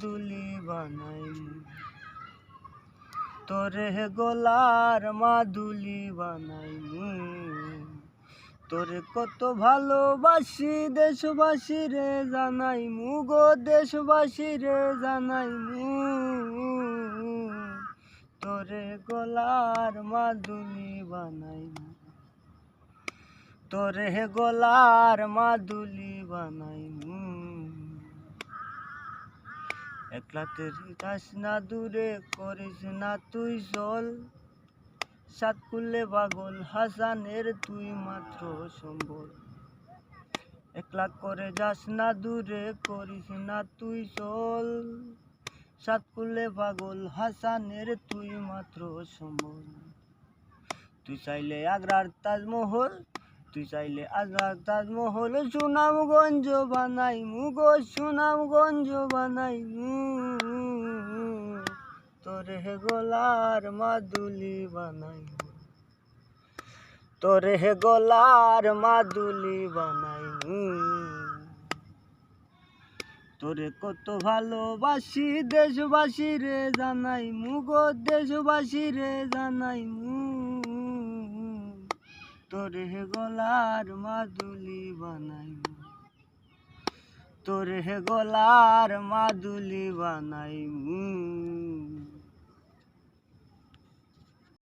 দুলি বানাইমু তোরে গোলার মাদুলি বানাইমু তোরে কত ভালোবাসি দেশবাসী রে জানাইমু গো, দেশবাসী রে জানাইমু তোরে গোলার মাদুলি বানাইমু তোরে গোলার মাদুলি বানাইমু একলাতে যাস না দূরে করিস না তুই জল সাত কুলে পাগল হাসানের তুই মাত্র সম্বল। একলা করে যাস না দূরে করিস না তুই চল। সাত কুলে পাগল হাসানের তুই মাত্র সম্বল। তুই চাইলে আগ্রার তাজমহল তুই চাইলে আগ্রার তাজমহল সুনামগঞ্জ বানাই মুগো সুনামগঞ্জ বানাই তোরে হে গোলার মাদুলি বানাই তোরে হে গোলার মাদুলি বানাই তোরে কত ভালোবাসি দেশবাসী রে জানাই মুগো দেশবাসী রে জানাই তোরে গলার মাদুলি বানাইব তোরে গলার মাদুলি বানাই